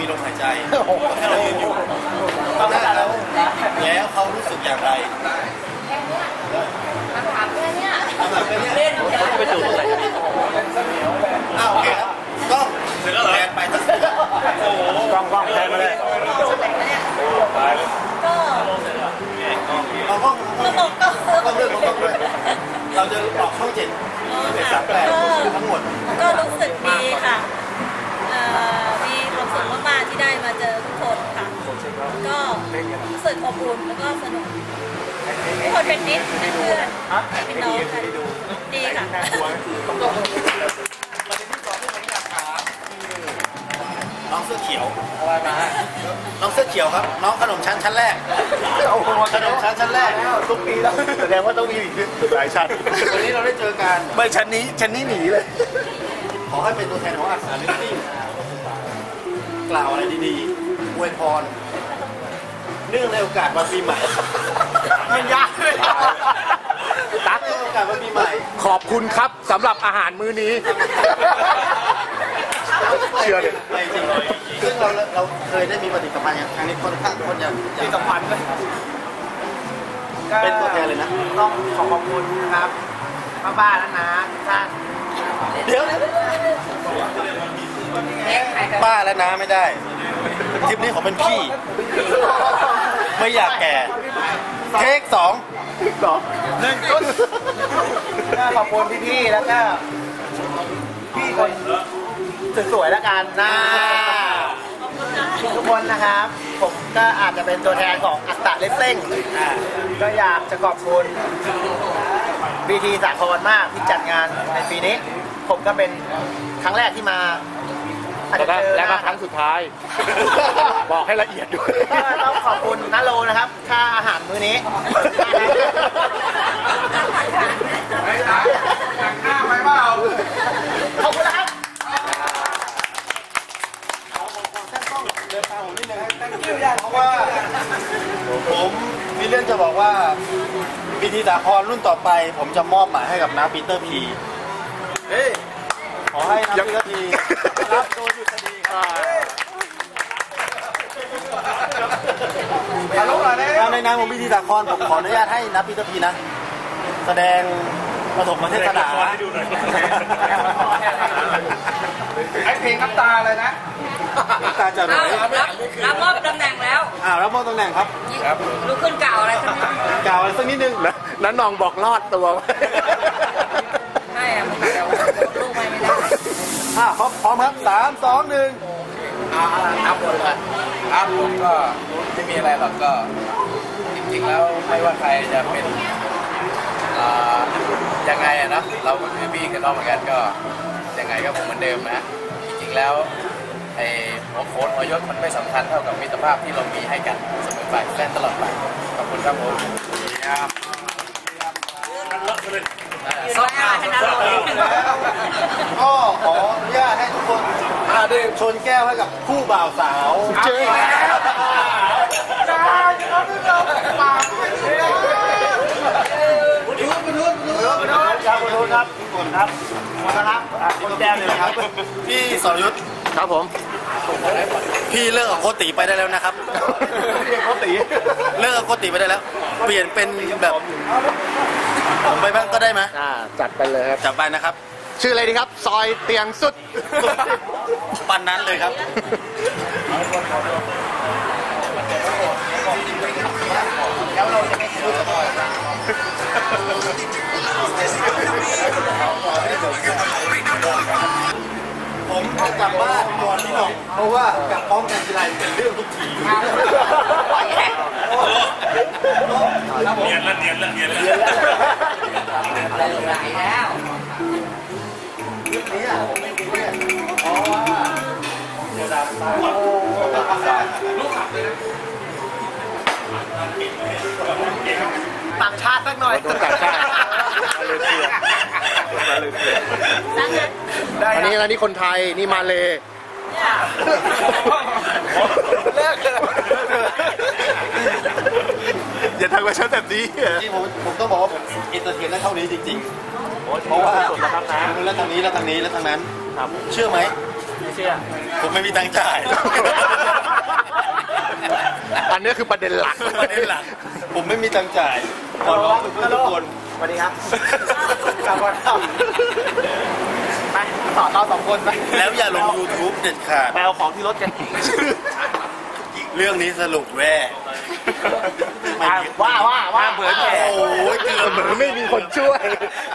มีลมหายใจให้เรายืนอยู่ถ้าแล้วแล้วเขารู้สึกอย่างไรคำถามแค่เนี้ยเอาแบบนี้เล่นไปจูบตรงไหนอ้าวโอเคครับกล้องแทนไปทั้งกล้องกล้องแทนมาเลยก็เอากล้องก็ตกก็ต้องเลือกของกล้องด้วยเราจะออกช่องเจ็ดเจ็ดสามแปดทั้งหมด ก็รู้สึกดีค่ะเอ่อมีความสุขมากๆ ที่ได้มาเจอทุกคนค่ะ ก็รู้สึกอบอุ่นแล้วก็สนุกทุกคนเป็นมิตรเป็นเพื่อนเป็นน้องกันดีค่ะน้องเสื้อเขียวน้องเสื้อเขียวครับ น้องขนมชั้นชั้นแรกขนมชั้นชั้นแรกทุกปีแล้วแสดงว่าต้องมีอีกหลายชั้นวันนี้เราได้เจอกันไม่ชั้นนี้ชั้นนี้หนีเลย ขอให้เป็นตัวแทนของอาสาลิฟติ้ง กล่าวอะไรดีๆอวยพร เนื่องในโอกาสวันปีใหม่ มันยากเลยตั๊กเนื่องในโอกาสวันปีใหม่ ขอบคุณครับสำหรับอาหารมื้อนี้ เชื่อเลยไม่จริงซึ่งเราเราเคยได้มีปฏิสัมพันธ์อย่างครั้งนี้ค่อนข้างคนอยากอยากมีสัมพันธ์ไหมเป็นตัวแทนเลยนะ ต้องขอขอบคุณครับป้าบ้าและน้าทุกท่าน เดี๋ยวนะป้าและน้าไม่ได้ทริปนี้ผมเป็นพี่ ไม่อยากแก่เทคสองสองหนึ่งต้นก็ขอบคุณพี่ๆแล้วก็พี่คนสวยๆแล้วกันนะทุกคนนะครับ ผมก็อาจจะเป็นตัวแทนของอัตตะเลสเซ่งก็อยากจะขอบคุณบีทีสาครมากที่จัดงานในปีนี้ ผมก็เป็นครั้งแรกที่มาอาจแล้วจะก็เจอแล้วก็หน้าครั้งสุดท้าย บอกให้ละเอียดด้วยก็ต้องขอบคุณนาโลนะครับ ค่าอาหารมื้อนี้ข้าวไหมเปล่าขอบคุณนะครับ เดินตามผมนิดนึงเพราะว่า ผมมีเรื่องจะบอกว่าพิธีสาครรุ่นต่อไป ผมจะมอบหมายให้กับน้าปีเตอร์พี เฮ้ยขอให้น้าปีเตอร์พีรับโดยดุษฎีครับฮัลโหลอะไรในนามของพิธีสาครผมขออนุญาตให้น้าปีเตอร์พีนะ แสดงปฐมเทศนาไอเพลงน้ำตาเลยนะตาจะไหนรับรับมอบตำแหน่งแล้วอ่ารับมอบตำแหน่งครับลุกขึ้นกล่าวอะไรสักนิดกล่าวอะไรสักนิดนึงแล้วนั้นน้องบอกรอดตัวไว้ ไม่อะมันเดี๋ยว ลูกไปไม่ได้อ่าพร้อมครับสามสองหนึ่งครับผมครับผมก็ไม่มีอะไรหรอกก็จริงๆแล้วไม่ว่าใครจะเป็นยังไงอะนะเราก็คือพี่กับน้องเหมือนกันก็ยังไงก็คงเหมือนเดิมนะจริงๆแล้วไอ้หัวโขนหัวยศมันไม่สำคัญเท่ากับมิตรภาพที่เรามีให้กันเสมอไปและตลอดไปขอบคุณครับผม ซอกมานะก็ขออนุญาตให้ทุกคนอาดื่มชนแก้วให้กับคู่บ่าวสาวเจอครับคุณทุนครับคุณทุนครับหมดแล้วครับคนแก้วเลยนะครับ พี่สรยุทธครับผม พี่เลิกกับโคติไปได้แล้วนะครับเรียกเขาตีเลิกกับโคติไปได้แล้ว เปลี่ยนเป็นแบบ ผมไปบ้างก็ได้ไหมอ่าจัดไปเลยครับ จับไปนะครับ ชื่ออะไรดีครับ ซอยเตียงสุด ปันนั้นเลยครับ ผมจะกลับบ้านก่อนพี่หน้องเพราะว่ากลับพร้อมกันทีไรเป็นเรื่องทุกทีเนียนละเนียนละเนียนละ แล้วเนี่ยเพราะว่าเดี๋ยวดาวตายต่างชาติสักหน่อยโดนต่างชาติมาเลเซียมาเลเซียได้อันนี้อันนี้คนไทย นี่มาเลย เลิกเลยอย่าทำกับฉันแบบนี้จริงๆผมผมต้องบอกว่าผมเอนเตอร์เทนได้เท่านี้จริงๆ เพราะว่าทั้งแล้วทางนี้แล้วทางนี้แล้วทางนั้นครับเชื่อไหมเชื่อ ผมไม่มีตังค์จ่าย อันนี้คือประเด็นหลักประเด็นหลัก ผมไม่มีตังค์จ่ายขอร้องทุกคนทุกคนสวัสดีครับกลับก่อนครับ ไปต่อเราสองคนไปแล้วอย่าลง YouTube เด็ดขาด ไปเอาของที่รถกันเรื่องนี้สรุปแว่ไม่มีว่าว่าว่าเผยแผ่โอ้ยเกือบเหมือนไม่มีคนช่วย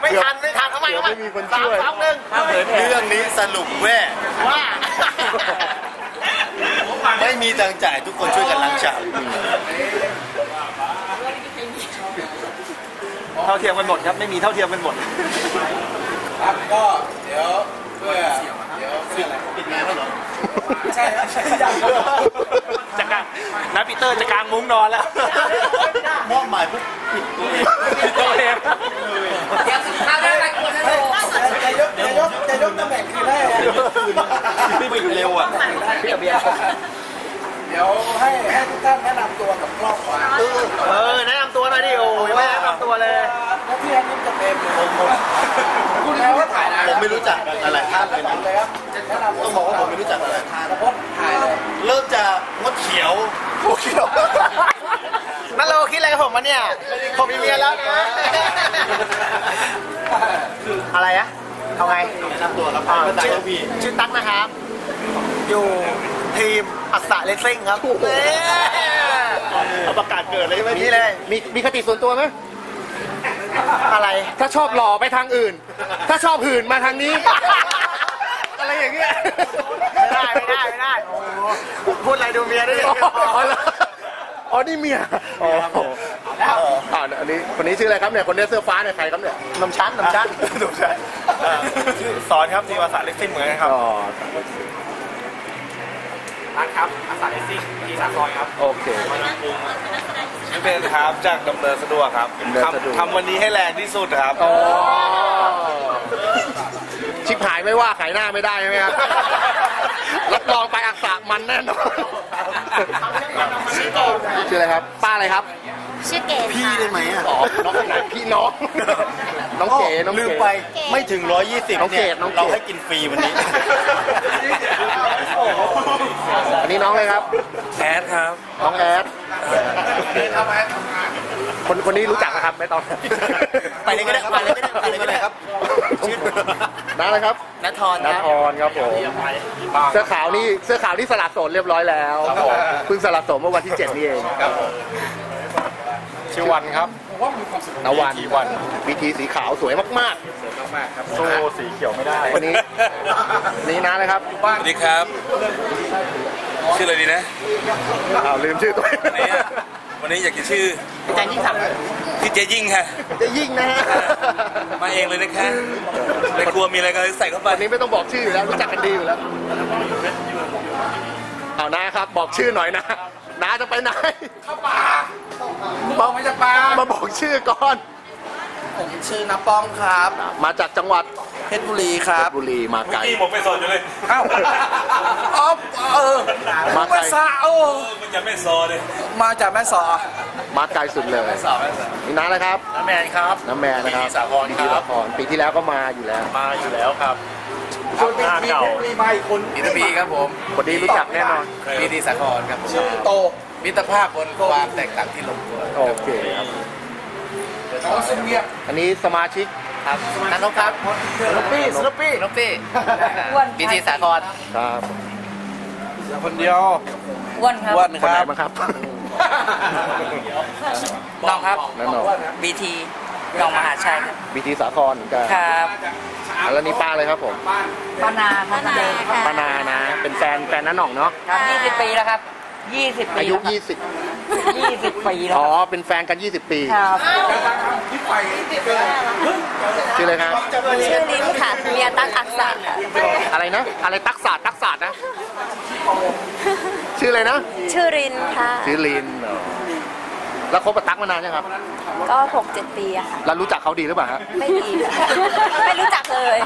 ไม่ทันไม่ทันทำไมเดี๋ยวไม่มีคนช่วย สามสองหนึ่งเผยแผ่เรื่องนี้สรุปแว่ว่าไม่มีตังค์จ่ายทุกคนช่วยกันล้างชามเท่าเทียมกันหมดครับ ไม่มีเท่าเทียมกันหมด ครับก็เดี๋ยว เพื่อเดี๋ยวเพื่ออะไรปิดงานแล้วเหรอใช่ครับจะกางนะปีเตอร์จะกางมุ้งนอนแล้วมอบหมายปุ๊บปิดตัวเองตัวเองจะยกจะยกจะยกตำแหน่งคือได้ปิดเร็วอะพี่เบียร์เดี๋ยวให้ให้ทุกท่านแนะนำตัวกับครอบครัวเออแนะนำตัวหน่อยดิโอ้ยไม่แนะนำตัวเลยแล้วพี่แอนนี่จะเป็นผมผม คุณแล้วว่าถ่ายนะผมไม่รู้จักอะไรท่านเลยนะเลยครับแนะนำต้องบอกว่าผมไม่รู้จักอะไรท่านพดถ่ายเลยเริ่มจากมดเขียวโอ้เขียวนั่นเราคิดอะไรกับผมมาเนี่ย ผมมีเมียแล้วนะ อะไรอะเอาไงแนะนำตัวครับอ่าภาษาชื่อเกาหลีชื่อตั๊กนะครับ อยู่ทีมอัศเลสซิ่งครับเอ้ยเอาประกาศเกิดเลยใช่ไหมนี่เลย มีมีคติส่วนตัวไหม อะไร ถ้าชอบหล่อไปทางอื่น ถ้าชอบหื่นมาทางนี้ อะไรอย่างเงี้ย ไม่ได้ไม่ได้ไม่ได้โอ้โหพูดอะไรดูเมียได้เลยอ๋อเหรออ๋อนี่เมียอ๋ออ่าอันนี้คนนี้ชื่ออะไรครับเนี่ย คนเนี้ยเสื้อฟ้าเนี่ยใครครับเนี่ยนมชั้นนมชั้นถูกใช่ชื่อสอนครับทีมภาษาเล็กซิ่งเหมือนกันครับ อ๋อ ร้านครับอัศเลสซิ่งที่สากลครับโอเคชื่อเป็นครับจากดำเนินสะดวกครับดำเนินสะดวก ทำทำวันนี้ให้แรงที่สุดครับอ๋อชิบหายไม่ว่าขายหน้าไม่ได้ใช่ไหมครับ รับรองไปอักษะมันแน่นอนชื่ออะไรครับ ป้าอะไรครับชื่อเกดพี่ค่ะ ได้ไหมอะอ๋อน้องไหนพี่น้อง น้องเก๋น้องลืเก๋มไปไม่ถึง 120น้องเกเนี่ดยน้องเกด เราให้กินฟรีวันนี้ อันนี้น้องเลยครับ แอดครับน้องแอดคนคนนี้รู้จักนะครับไม่ต้อง ไปเลยก็ได้ไปเลยก็ได้ไปเลยก็ได้ครับชื่อน้าอะไรครับนัททรนัทครับออนครับผมเสื้อขาวนี่เสื้อขาวนี่สลัดโสดเรียบร้อยแล้วเพิ่งสลัดโสดเมื่อวันที่ 7 นี่เอง ชื่อวันครับนวันวันวีทีสีขาวสวยมากโซ่สีเขียวไม่ได้ ๆ วันนี้ นี่น้าเลยครับสวัสดีครับ ชื่ออะไรดีนะอ้าวลืมชื่อตัวเองวันนี้อะวันนี้อยากจะชื่ออาจารย์ยิ่งศักดิ์พี่เจยิ่งค่ะ จะยิ่งนะฮะมาเองเลยนะคะไม่กลัวมีอะไรก็ใส่เข้าไปวันนี้ไม่ต้องบอกชื่ออยู่แล้วรู้จักกันดีอยู่แล้วเอาน้าครับบอกชื่อหน่อยนะ น้าจะไปไหนบอกมาจากปลามาบอกชื่อก่อน ผมชื่อน้าป้องครับ มาจากจังหวัดเพชรบุรีครัเพบชรบุรีมาไกลพี่ผมไปสอนอยู่เลยเอ้าอ๋อเออมาไกลภาษาโอ้มันจะไม่ซอเลยมาจากแม่สอมาไกลสุดเลยสอแม่สอนี่น้าอะไรครับ น้าแมนครับ น้ำแมนนะครับปีที่สาครปีที่ครับสาครปีที่แล้วก็มาอยู่แล้ว มาอยู่แล้วครับ ส่วนปีหน้าทีเก่ามีมาอีกคนอินทบีครับผมคนนี้รู้จักแน่นอนปีดีสาครครับชื่อโตมิตรภาพบนความแตกต่างที่ลงตัวโอเคครับน้องซึ่งเงียบอันนี้สมาชิกครับนันนกครับนกปี้นกปี้นกปี้ปีทีสาครครับคนเดียวอ้วนครับอ้วนคนคไหนรับบ้างครับน้องครับนั่นหนอบีที น้องมหาชัยครับ บีทีสาครเหมือนกันครับแล้วนี่ป้าเลยครับผมปานาครับปานาค่ะป้านานะ เป็นแฟนแฟนน้าหน่องเนาะครับยี่สิบปีแล้วครับยี่สิบปีอายุแล้วครับ20 ยี่สิบปีแล้วอ๋อครับเป็นแฟนกัน 20 ปี ครับชื่ออะไรครับชื่อลิ้นค่ะเมียตั้งอักษะค่ะอะไรนะ อะไรตักศาสตร์ตักศาสตร์นะ ชื่ออะไรนะ ชื่อรินค่ะ ชื่อลินอ๋อ แล้วคบกับตั๊กมานานยังครับ ก็หกเจ็ดปีอะค่ะ แล้วรู้จักเขาดีหรือเปล่าฮะ ไม่ดีค่ะไม่รู้จักเลย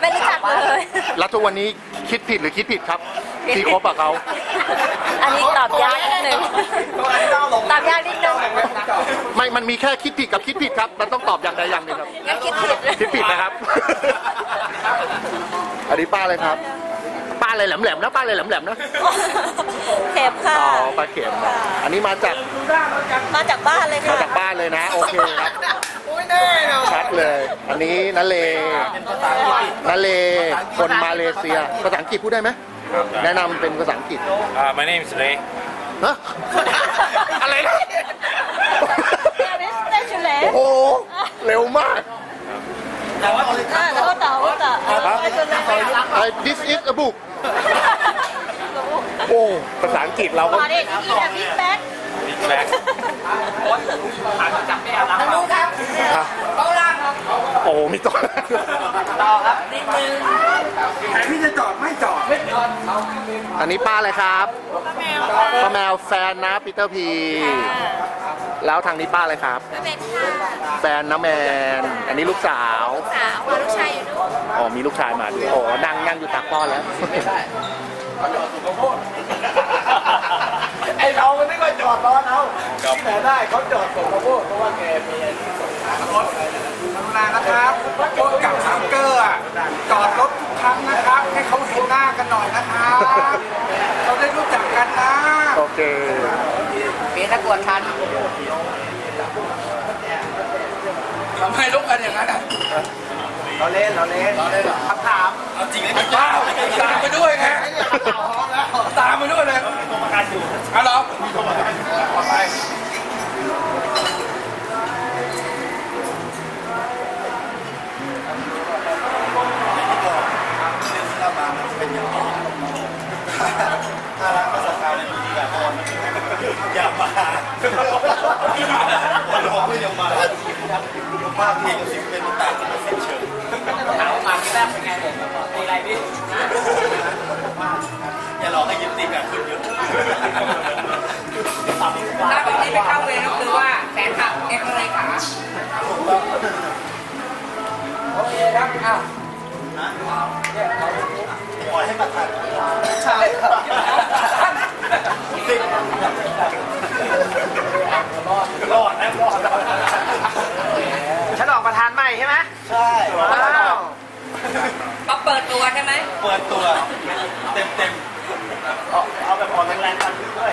ไม่รู้จักเลย แล้วทุกวันนี้คิดผิดหรือคิดผิดครับที่คบกับเขา อันนี้ตอบยากนิดนึงตอบยากนิดนึงไม่ มันมีแค่คิดผิดกับคิดผิดครับ มันต้องตอบอย่างใดอย่างหนึ่งครับงั้นคิดผิด คิดผิดนะครับ อันนี้ป้าเลยครับลา อะไรแหลมๆนะปลาอะไรแหลมๆนะเข็มค่ะอ๋อปลาเข็มนะอันนี้มาจากมาจากบ้านเลยมาค่ะจากบ้านเลยนะโอเคครับอุ้ยแน่เนาะชัดเลย อันนี้นัเลนัเลคนมาเลเซียภาษาอังกฤษพูดได้ไหมแนะนำเป็นภาษาอังกฤษ Uh, my name is Ray. ฮะอะไรนะ Miss Specialist โอ้โหเร็วมาก I this is a book โอ้ภาษาอังกฤษเราก็มาดิอีแบบบิ๊กแบ็ค Big Black. อะโอ้ไมีต่อต่อครับนิดนึงอันนี้ป้าอะไรครับป้าแมวป้าแมวแฟนนะปีเตอร์พี แล้วทางนี้ป้าอะไรครับ เป็นค่ะแฟนนะแมน อันนี้ลูกสาว สาวพาลูกชายอยู่ด้วยอ๋อมีลูกชายมาด้วยโอ้นั่งนั่งอยู่ตักป้อนแล้วไอเรามันไม่ค่อยจอดรอเอาที่ไหนได้เขาจอดส่งมาโพดเพราะว่าแกมีไอ้ที่ส่งน้ำรถอะไรนะกรุณานะครับรถกับซังเกอร์อะจอดรถทุกครั้งนะครับ ให้เขาเห็นหน้ากันหน่อยนะครับ เขาได้รู้จักกันนะ โอเคปีตะกวดทันทำไมลุกกันอย่างนั้นอะเราเล่นเราเล่นคำถามเป้าตามไปด้วยไงตามไปด้วยเลยเอาเหรอ อย่ามาหัวร้องเลยอย่ามาลูกบ้าพี่กับสิบเป็นตาจะมาสิ้นเชิงถามว่ามาที่แรกเป็นไงผมบอกมีอะไรพี่อย่าหลอกให้ยิ้มติดบบนขึ้นเยอะถ้าบางทีไปเข้าเวรก็คือว่าแขนขาเอ็กซ์เลยขาโอเคครับอ้าวเนี่ยปล่อยให้มาะธาน ตัว เต็มเต็มเอาแบบพอแรงๆกันด้วย